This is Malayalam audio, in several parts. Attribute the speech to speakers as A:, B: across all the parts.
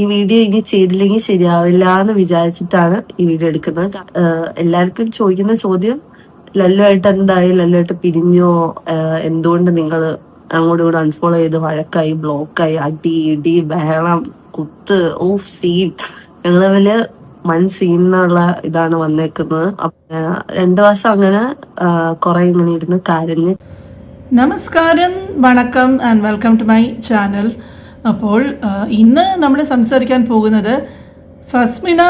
A: ഈ വീഡിയോ ഇനി ചെയ്തില്ലെങ്കിൽ ശരിയാവില്ല എന്ന് വിചാരിച്ചിട്ടാണ് ഈ വീഡിയോ എടുക്കുന്നത്. എല്ലാവർക്കും ചോദിക്കുന്ന ചോദ്യം ലല്ലുമായിട്ട് എന്തായി ലല്ലുമായിട്ട് പിരിഞ്ഞോ എന്തുകൊണ്ട് നിങ്ങൾ അങ്ങോട്ടും കൂടെ അൺഫോളോ ചെയ്ത് വഴക്കായി ബ്ലോക്കായി അടി ഇടി ബഹളം കുത്ത് ഓഫ് സീൻ ഞങ്ങൾ തമ്മിൽ മൺ സീൻ എന്നുള്ള ഇതാണ് വന്നേക്കുന്നത്. രണ്ടു മാസം അങ്ങനെ കുറെ ഇങ്ങനെ ഇരുന്ന് കരഞ്ഞ്.
B: നമസ്കാരം വണക്കം and welcome to my channel അപ്പോൾ ഇന്ന് നമ്മൾ സംസാരിക്കാൻ പോകുന്നത് ഫസ്മിന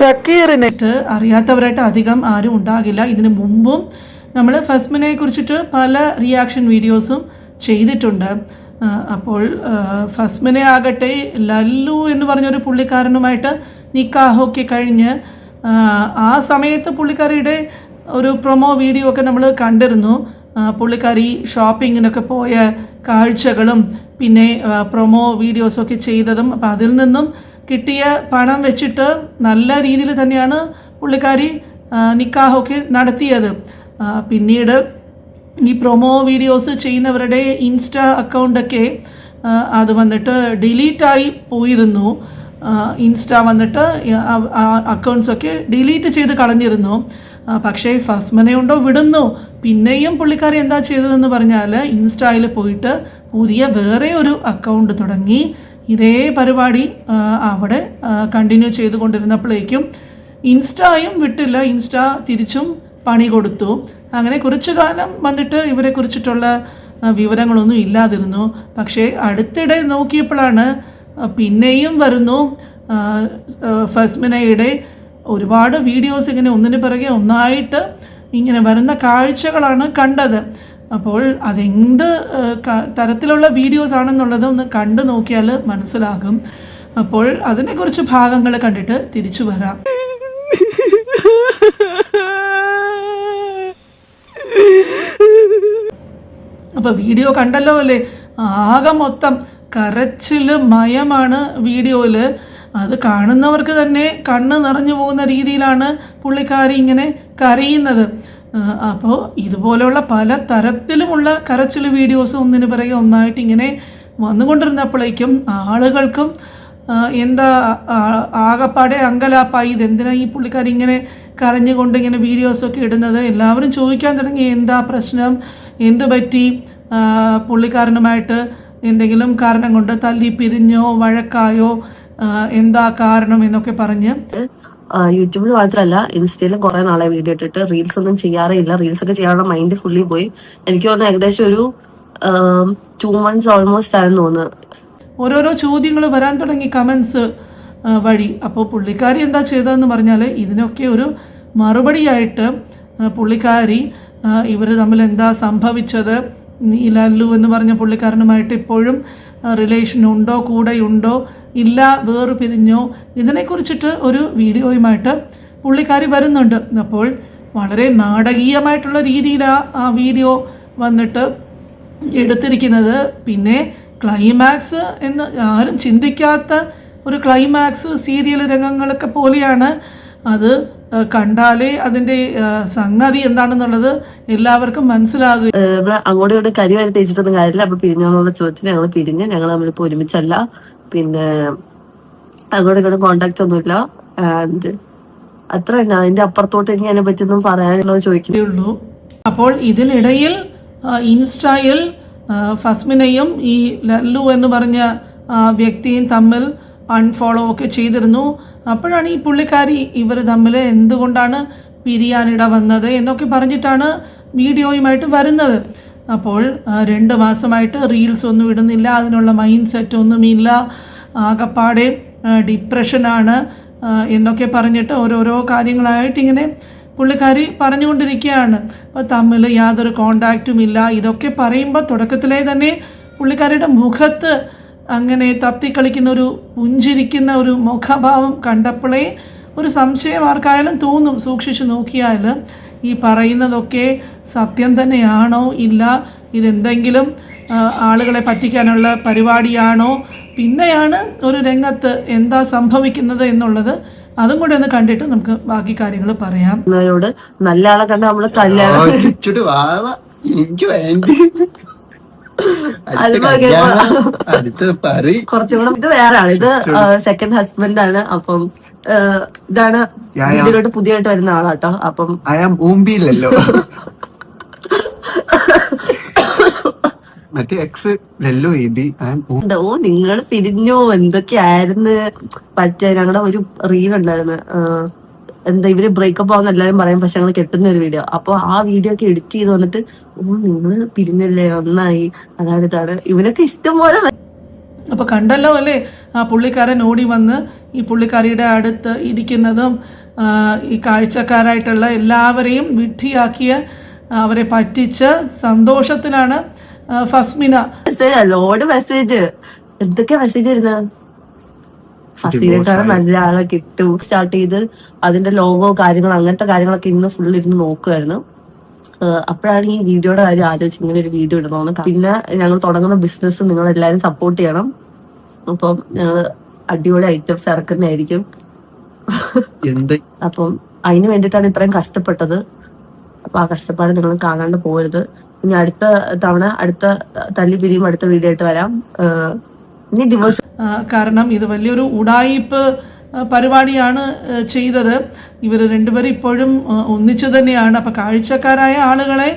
B: സക്കീറിനെറ്റ് അറിയാത്തവരായിട്ട് അധികം ആരും ഉണ്ടാകില്ല. ഇതിനു മുമ്പും നമ്മൾ ഫസ്മിനെ കുറിച്ചിട്ട് പല റിയാക്ഷൻ വീഡിയോസും ചെയ്തിട്ടുണ്ട്. അപ്പോൾ ഫസ്മിനെ ആകട്ടെ ലല്ലു എന്ന് പറഞ്ഞൊരു പുള്ളിക്കാരനുമായിട്ട് നിക്കാഹൊക്കെ കഴിഞ്ഞ് ആ, സമയത്ത് പുള്ളിക്കാരിയുടെ ഒരു പ്രൊമോ വീഡിയോ ഒക്കെ നമ്മൾ കണ്ടിരുന്നു. പുള്ളിക്കാരി ഷോപ്പിങ്ങിനൊക്കെ പോയ കാഴ്ചകളും പിന്നെ പ്രൊമോ വീഡിയോസൊക്കെ ചെയ്തതും അപ്പം അതിൽ നിന്നും കിട്ടിയ പണം വെച്ചിട്ട് നല്ല രീതിയിൽ തന്നെയാണ് പുള്ളിക്കാരി നിക്കാഹൊക്കെ നടത്തിയത്. പിന്നീട് ഈ പ്രൊമോ വീഡിയോസ് ചെയ്യുന്നവരുടെ ഇൻസ്റ്റ അക്കൗണ്ടൊക്കെ അത് വന്നിട്ട് ഡിലീറ്റായി പോയിരുന്നു. ഇൻസ്റ്റ വന്നിട്ട് അക്കൗണ്ട്സൊക്കെ ഡിലീറ്റ് ചെയ്ത് കളഞ്ഞിരുന്നു. പക്ഷേ ഫസ്മനെ ഉണ്ടോ വിടുന്നു. പിന്നെയും പുള്ളിക്കാരി എന്താ ചെയ്തതെന്ന് പറഞ്ഞാൽ ഇൻസ്റ്റയിൽ പോയിട്ട് പുതിയ വേറെ ഒരു അക്കൗണ്ട് തുടങ്ങി. ഇതേ പരിപാടി അവിടെ കണ്ടിന്യൂ ചെയ്തുകൊണ്ടിരുന്നപ്പോഴേക്കും ഇൻസ്റ്റായും വിട്ടില്ല. ഇൻസ്റ്റ തിരിച്ചും പണി കൊടുത്തു. അങ്ങനെ കുറച്ചു കാലം വന്നിട്ട് ഇവരെ കുറിച്ചിട്ടുള്ള വിവരങ്ങളൊന്നും ഇല്ലാതിരുന്നു. പക്ഷേ അടുത്തിടെ നോക്കിയപ്പോഴാണ് പിന്നെയും വരുന്നു. ഫസ്മിനയുടെ ഒരുപാട് വീഡിയോസ് ഇങ്ങനെ ഒന്നിനു പിറകെ ഒന്നായിട്ട് ഇങ്ങനെ വരുന്ന കാഴ്ചകളാണ് കണ്ടത്. അപ്പോൾ അതെന്ത് തരത്തിലുള്ള വീഡിയോസ് ആണെന്നുള്ളത് ഒന്ന് കണ്ടു നോക്കിയാൽ മനസ്സിലാകും. അപ്പോൾ അതിനെക്കുറിച്ച് ഭാഗങ്ങൾ കണ്ടിട്ട് തിരിച്ചു വരാം. അപ്പോൾ വീഡിയോ കണ്ടല്ലോ അല്ലേ? ആകെ മൊത്തം കരച്ചിൽ മയമാണ് വീഡിയോയിൽ അത് കാണുന്നവർക്ക് തന്നെ കണ്ണ് നിറഞ്ഞു പോകുന്ന രീതിയിലാണ് പുള്ളിക്കാരി ഇങ്ങനെ കരയുന്നത്. അപ്പോൾ ഇതുപോലെയുള്ള പല തരത്തിലുമുള്ള കരച്ചിൽ വീഡിയോസ് ഒന്നിനു പിറകെ ഒന്നായിട്ട് ഇങ്ങനെ വന്നുകൊണ്ടിരുന്നപ്പോഴേക്കും ആളുകൾക്കും എന്താ ആകപ്പാടെ അങ്കലാപ്പായി. ഇതെന്തിനാ ഈ പുള്ളിക്കാരി ഇങ്ങനെ കരഞ്ഞുകൊണ്ട് ഇങ്ങനെ വീഡിയോസൊക്കെ ഇടുന്നത്? എല്ലാവരും ചോദിക്കാൻ തുടങ്ങി എന്താ പ്രശ്നം? എന്ത് പറ്റി? പുള്ളിക്കാരനുമായിട്ട് എന്തെങ്കിലും കാരണം കൊണ്ട് തല്ലി പിരിഞ്ഞോ വഴക്കായോ? എന്താ കാരണം എന്നൊക്കെ പറഞ്ഞ്
A: യൂട്യൂബിൽ മാത്രമല്ല ഇൻസ്റ്റയിലും കുറെ നാളെ വീഡിയോ ഇട്ടിട്ട് റീൽസ് ഒന്നും ചെയ്യാറേ ഇല്ല. റീൽസ് ഒക്കെ ചെയ്യാനുള്ള മൈൻഡ് ഫുള്ളി പോയി. എനിക്ക് തോന്നുന്നു ഏകദേശം ഒരു ടു മന്ത്സ് ഓൾമോസ്റ്റ് ആയെന്ന് തോന്നുന്നു.
B: ഓരോരോ ചോദ്യങ്ങൾ വരാൻ തുടങ്ങി കമൻസ് വഴി. അപ്പോൾ പുള്ളിക്കാരി എന്താ ചെയ്തതെന്ന് പറഞ്ഞാൽ ഇതിനൊക്കെ ഒരു മറുപടിയായിട്ട് പുള്ളിക്കാരി ഇവർ തമ്മിൽ എന്താ സംഭവിച്ചത് ഈ ലല്ലു എന്ന് പറഞ്ഞ പുള്ളിക്കാരനുമായിട്ട് ഇപ്പോഴും റിലേഷൻ ഉണ്ടോ കൂടെയുണ്ടോ ഇല്ല വേറെ പിരിഞ്ഞോ ഇതിനെക്കുറിച്ചിട്ട് ഒരു വീഡിയോയുമായിട്ട് പുള്ളിക്കാരി വരുന്നുണ്ട്. അപ്പോൾ വളരെ നാടകീയമായിട്ടുള്ള രീതിയിലാണ് ആ വീഡിയോ വന്നിട്ട് എടുത്തിരിക്കുന്നത്. പിന്നെ ക്ലൈമാക്സ് എന്ന് ആരും ചിന്തിക്കാത്ത ഒരു ക്ലൈമാക്സ് സീരിയൽ രംഗങ്ങളൊക്കെ പോലെയാണ് അത് കണ്ടാലേ അതിന്റെ സംഗതി എന്താണെന്നുള്ളത് എല്ലാവർക്കും മനസ്സിലാകും.
A: അങ്ങോട്ട് ഇങ്ങോട്ടും കരി വരെ തേച്ചിട്ടൊന്നും കാര്യമില്ല. അപ്പൊ പിരിഞ്ഞോന്നുള്ള ചോദ്യത്തിന് ഞങ്ങൾ പിരിഞ്ഞ് ഞങ്ങൾ തമ്മിലിപ്പോ ഒരുമിച്ചല്ല. പിന്നെ അങ്ങോട്ടും ഇങ്ങോട്ടും കോണ്ടാക്ട് ഒന്നുമില്ല. ആൻഡ് അത്ര തന്നെ. അതിന്റെ അപ്പുറത്തോട്ട് എനിക്ക് അതിനെ പറ്റിയൊന്നും പറയാനുള്ളത് ചോദിക്കുന്നു
B: അപ്പോൾ ഇതിനിടയിൽ ഇൻസ്റ്റയിൽ ഫസ്മിനെയും ഈ ലല്ലു എന്ന് പറഞ്ഞ വ്യക്തിയും തമ്മിൽ അൺഫോളോ ഒക്കെ ചെയ്തിരുന്നു. അപ്പോഴാണ് ഈ പുള്ളിക്കാരി ഇവർ തമ്മിൽ എന്തുകൊണ്ടാണ് പിരിയാനിട വന്നത് എന്നൊക്കെ പറഞ്ഞിട്ടാണ് വീഡിയോയുമായിട്ട് വരുന്നത്. അപ്പോൾ രണ്ട് മാസമായിട്ട് റീൽസ് ഒന്നും ഇടുന്നില്ല അതിനുള്ള മൈൻഡ് സെറ്റ് ഒന്നുമില്ല ആകപ്പാടെ ഡിപ്രഷനാണ് എന്നൊക്കെ പറഞ്ഞിട്ട് ഓരോരോ കാര്യങ്ങളായിട്ട് ഇങ്ങനെ പുള്ളിക്കാരി പറഞ്ഞുകൊണ്ടിരിക്കുകയാണ്. അപ്പോൾ തമ്മിൽ യാതൊരു കോണ്ടാക്റ്റും ഇല്ല. ഇതൊക്കെ പറയുമ്പോൾ തുടക്കത്തിലേ തന്നെ പുള്ളിക്കാരിയുടെ മുഖത്ത് അങ്ങനെ തത്തിക്കളിക്കുന്ന ഒരു പുഞ്ചിരിക്കുന്ന ഒരു മുഖഭാവം കണ്ടപ്പോഴേ ഒരു സംശയം ആർക്കായാലും തോന്നും സൂക്ഷിച്ചു നോക്കിയാൽ ഈ പറയുന്നതൊക്കെ സത്യം തന്നെയാണോ? ഇല്ല. ഇതെന്തെങ്കിലും ആളുകളെ പറ്റിക്കാനുള്ള പരിപാടിയാണോ? പിന്നെയാണ് ഒരു രംഗത്ത് എന്താ സംഭവിക്കുന്നത് എന്നുള്ളത്. അതും കൂടെ ഒന്ന് കണ്ടിട്ട് നമുക്ക് ബാക്കി കാര്യങ്ങൾ പറയാം.
A: നല്ല ആളെ കണ്ട നമ്മൾ കല്യാണം
C: എനിക്ക് വേണ്ടി.
A: കുറച്ചും കൂടെ ഇത് വേറെ ആണ് ഇത് സെക്കൻഡ് ഹസ്ബൻഡ് ആണ്. അപ്പം ഇതാണ്. ഇതിലോട്ട് പുതിയതായിട്ട് വരുന്ന ആളാട്ടോ. അപ്പം
C: ആം ഊമ്പിയില്ലല്ലോ. മറ്റേ എക്സ് ലെല്ലോ
A: ഓ നിങ്ങൾ പിരിഞ്ഞോ? എന്തൊക്കെയായിരുന്നു? പറ്റേ ഞങ്ങളുടെ ഒരു റീൽ ഉണ്ടായിരുന്നു. എന്താ ഇവർ ബ്രേക്കപ്പ് ആവുന്ന എല്ലാരും പറയും പക്ഷെ ഞങ്ങൾ കെട്ടുന്ന ഒരു വീഡിയോ അപ്പൊ ആ വീഡിയോ ഒക്കെ എഡിറ്റ് ചെയ്ത് വന്നിട്ട് ഓ നിങ്ങൾ പിരിഞ്ഞല്ലേ? ഒന്നായി. അതാണ് ഇതാണ്. ഇവനൊക്കെ ഇഷ്ടം പോലെ
B: അപ്പോൾ കണ്ടല്ലോ അല്ലേ? ആ പുള്ളിക്കാരൻ ഓടി വന്ന് ഈ പുള്ളിക്കാരിയുടെ അടുത്ത് ഇരിക്കുന്നതും ഈ കാഴ്ചക്കാരായിട്ടുള്ള എല്ലാവരെയും വിഡ്ഢിയാക്കിയ അവരെ പറ്റിച്ച് സന്തോഷത്തിലാണ് ഫസ്മിന.
A: ലോഡ് മെസ്സേജ് എന്തൊക്കെയാ മെസ്സേജ് വരുന്നത് ഫസീലേക്കാണ് നല്ല ആളെ കിട്ടും. സ്റ്റാർട്ട് ചെയ്ത് അതിന്റെ ലോഗോ കാര്യങ്ങൾ അങ്ങനത്തെ കാര്യങ്ങളൊക്കെ ഇന്ന് ഫുൾ ഇരുന്ന് നോക്കുമായിരുന്നു അപ്പോഴാണ് ഈ വീഡിയോയുടെ കാര്യം ആലോചിച്ച് ഇങ്ങനെ ഒരു വീഡിയോ ഇടണമെന്ന് പിന്നെ ഞങ്ങൾ തുടങ്ങുന്ന ബിസിനസ് നിങ്ങൾ എല്ലാവരും സപ്പോർട്ട് ചെയ്യണം. അപ്പം ഞങ്ങൾ അടിപൊളി ഐറ്റംസ് ഇറക്കുന്നതായിരിക്കും. അപ്പം അതിന് വേണ്ടിയിട്ടാണ് ഇത്രയും കഷ്ടപ്പെട്ടത്. അപ്പൊ ആ കഷ്ടപ്പാട് നിങ്ങൾ കാണാണ്ട് പോകരുത്. ഇനി അടുത്ത തവണ അടുത്ത തല്ലി പിരിയും അടുത്ത വീഡിയോ ആയിട്ട് വരാം. ഇനി ഡിവോഴ്സ്
B: കാരണം ഇത് വലിയൊരു ഉടായിപ്പ് പരിപാടിയാണ് ചെയ്തത്. ഇവർ രണ്ടുപേരും ഇപ്പോഴും ഒന്നിച്ചു തന്നെയാണ്. അപ്പോൾ കാഴ്ചക്കാരായ ആളുകളെ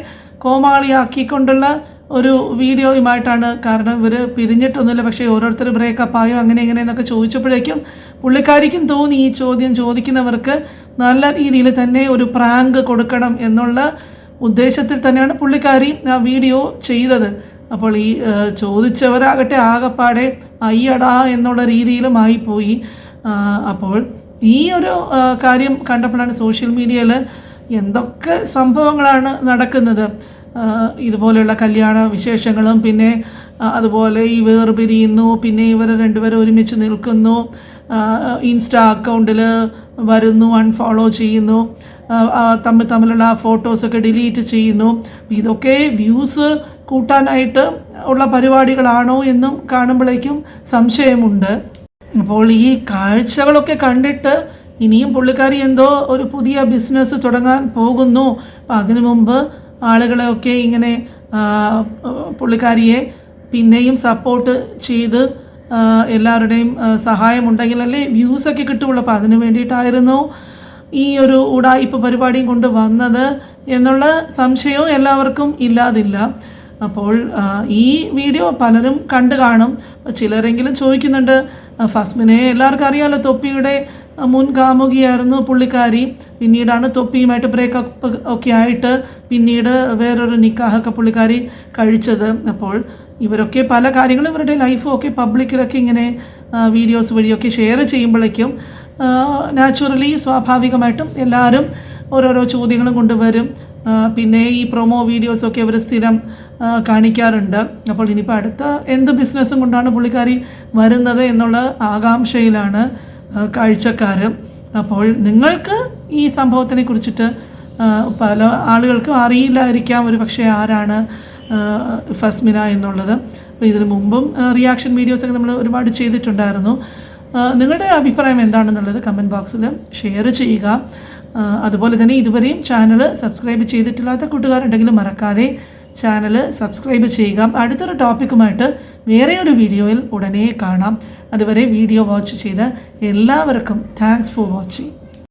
B: കോമാളിയാക്കിക്കൊണ്ടുള്ള ഒരു വീഡിയോയുമായിട്ടാണ് കാരണം ഇവർ പിരിഞ്ഞിട്ടൊന്നുമില്ല. പക്ഷേ ഓരോരുത്തർ ബ്രേക്കപ്പ് ആയോ അങ്ങനെ എങ്ങനെയെന്നൊക്കെ ചോദിച്ചപ്പോഴേക്കും പുള്ളിക്കാരിക്കും തോന്നി ഈ ചോദ്യം ചോദിക്കുന്നവർക്ക് നല്ല രീതിയിൽ തന്നെ ഒരു പ്രാങ്ക് കൊടുക്കണം എന്നുള്ള ഉദ്ദേശത്തിൽ തന്നെയാണ് പുള്ളിക്കാരി ആ വീഡിയോ ചെയ്തത്. അപ്പോൾ ഈ ചോദിച്ചവരാകട്ടെ ആകപ്പാടെ അയ്യടാ എന്നുള്ള രീതിയിലും ആയിപ്പോയി ആ, അപ്പോൾ ഈ ഒരു കാര്യം കണ്ടപ്പോഴാണ് സോഷ്യൽ മീഡിയയിൽ എന്തൊക്കെ സംഭവങ്ങളാണ് നടക്കുന്നത്. ഇതുപോലെയുള്ള കല്യാണ വിശേഷങ്ങളും പിന്നെ അതുപോലെ ഈ വേർപിരിയുന്നു പിന്നെ ഇവർ രണ്ടുപേരും ഒരുമിച്ച് നിൽക്കുന്നു ഇൻസ്റ്റാ അക്കൗണ്ടിൽ വരുന്നു അൺഫോളോ ചെയ്യുന്നു തമ്മിൽ തമ്മിലുള്ള ഫോട്ടോസൊക്കെ ഡിലീറ്റ് ചെയ്യുന്നു. ഇതൊക്കെ വ്യൂസ് കൂട്ടാനായിട്ട് ഉള്ള പരിപാടികളാണോ എന്നും കാണുമ്പോഴേക്കും സംശയമുണ്ട്. അപ്പോൾ ഈ കാഴ്ചകളൊക്കെ കണ്ടിട്ട് ഇനിയും പുള്ളിക്കാരി എന്തോ ഒരു പുതിയ ബിസിനസ് തുടങ്ങാൻ പോകുന്നു. അപ്പം അതിനു മുമ്പ് ആളുകളെയൊക്കെ ഇങ്ങനെ പുള്ളിക്കാരിയെ പിന്നെയും സപ്പോർട്ട് ചെയ്ത് എല്ലാവരുടെയും സഹായമുണ്ടെങ്കിലല്ലേ വ്യൂസൊക്കെ കിട്ടുള്ളൂ അപ്പോൾ അതിന് വേണ്ടിയിട്ടായിരുന്നു ഈ ഒരു ഉടായിപ്പ് പരിപാടിയും കൊണ്ട് വന്നത് എന്നുള്ള സംശയവും എല്ലാവർക്കും ഇല്ലാതില്ല. അപ്പോൾ ഈ വീഡിയോ പലരും കണ്ടു കാണും. ചിലരെങ്കിലും ചോദിക്കുന്നുണ്ട് ഫസ്മിനെ എല്ലാവർക്കും അറിയാമല്ലോ തൊപ്പിയുടെ മുൻ കാമുകിയായിരുന്നു പുള്ളിക്കാരി. പിന്നീടാണ് തൊപ്പിയുമായിട്ട് ബ്രേക്കപ്പ് ഒക്കെ ആയിട്ട് പിന്നീട് വേറൊരു നിക്കാഹൊക്കെ പുള്ളിക്കാരി കഴിച്ചത്. അപ്പോൾ ഇവരൊക്കെ പല കാര്യങ്ങളും ഇവരുടെ ലൈഫും ഒക്കെ പബ്ലിക്കിലൊക്കെ ഇങ്ങനെ വീഡിയോസ് വഴിയൊക്കെ ഷെയർ ചെയ്യുമ്പോഴേക്കും നാച്ചുറലി സ്വാഭാവികമായിട്ടും എല്ലാവരും ഓരോരോ ചോദ്യങ്ങളും കൊണ്ടുവരും. പിന്നെ ഈ പ്രൊമോ വീഡിയോസൊക്കെ അവർ സ്ഥിരം കാണിക്കാറുണ്ട്. അപ്പോൾ ഇനിയിപ്പോൾ അടുത്ത എന്ത് ബിസിനസ്സും കൊണ്ടാണ് പുള്ളിക്കാരി വരുന്നത് എന്നുള്ള ആകാംക്ഷയിലാണ് കാഴ്ചക്കാർ അപ്പോൾ നിങ്ങൾക്ക് ഈ സംഭവത്തിനെ കുറിച്ചിട്ട് പല ആളുകൾക്കും അറിയില്ലായിരിക്കാം ഒരു പക്ഷേ ആരാണ് ഫസ്മിന എന്നുള്ളത്. അപ്പോൾ ഇതിനു മുമ്പും റിയാക്ഷൻ വീഡിയോസൊക്കെ നമ്മൾ ഒരുപാട് ചെയ്തിട്ടുണ്ടായിരുന്നു. നിങ്ങളുടെ അഭിപ്രായം എന്താണെന്നുള്ളത് കമന്റ് ബോക്സിൽ ഷെയർ ചെയ്യുക. അതുപോലെ തന്നെ ഇതുവരെയും ചാനൽ സബ്സ്ക്രൈബ് ചെയ്തിട്ടില്ലാത്ത കൂട്ടുകാരുണ്ടെങ്കിൽ മറക്കാതെ ചാനൽ സബ്സ്ക്രൈബ് ചെയ്യുക. അടുത്തൊരു ടോപ്പിക്കുമായിട്ട് വേറെ ഒരു വീഡിയോയിൽ ഉടനെ കാണാം. അതുവരെ വീഡിയോ വാച്ച് ചെയ്ത എല്ലാവർക്കും താങ്ക്സ് ഫോർ വാച്ചിങ്